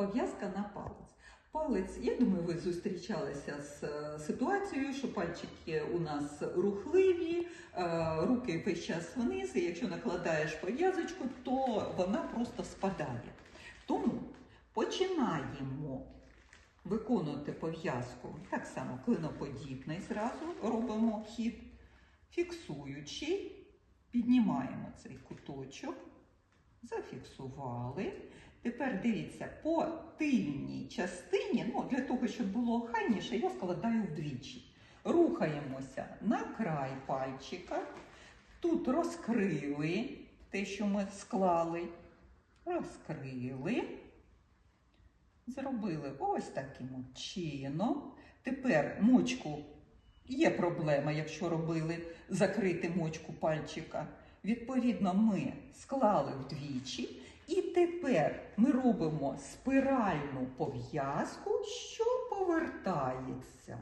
Пов'язка на палець. Палець, я думаю, ви зустрічалися з е, ситуацією, що пальчики у нас рухливі, е, руки весь час вниз, і якщо накладаєш пов'язочку, то вона просто спадає. Тому починаємо виконувати пов'язку так само клиноподібний зразу робимо хід, фіксуючи, піднімаємо цей куточок, зафіксували. Тепер дивіться, по тильній частині, ну, для того, щоб було охайніше, я складаю вдвічі. Рухаємося на край пальчика. Тут розкрили те, що ми склали. Розкрили. Зробили ось таким чином. Тепер мочку є проблема, якщо робили закрити мочку пальчика. Відповідно, ми склали вдвічі. І тепер ми робимо спиральну пов'язку, що повертається.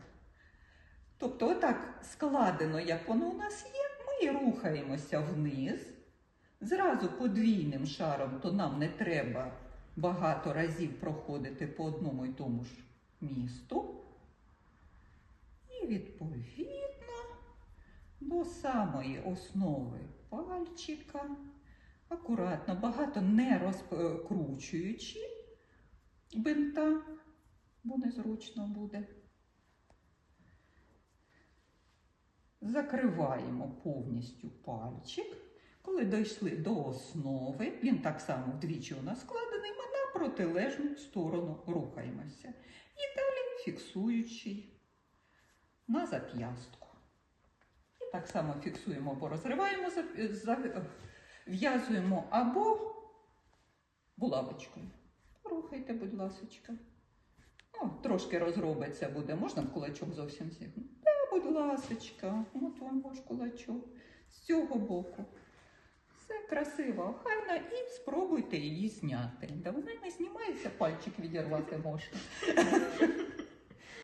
Тобто, отак складено, як воно у нас є, ми рухаємося вниз. Зразу подвійним шаром, то нам не треба багато разів проходити по одному і тому ж місту. І відповідно до самої основи пальчика. Акуратно, багато не розкручуючи бинта, бо незручно буде. Закриваємо повністю пальчик. Коли дійшли до основи, він так само вдвічі у нас складений, ми на протилежну сторону рухаємося. І далі фіксуючи на зап'ястку. І так само фіксуємо або розриваємо за- за- в'язуємо або булавочкою. Рухайте, будь ласочка. О, трошки розробиться буде. Можна в кулачок зовсім зігнути? Та, будь ласочка, от вам ваш кулачок. З цього боку. Все красиво, охайно, і спробуйте її зняти. Да вона не знімається, пальчик відірвати можна.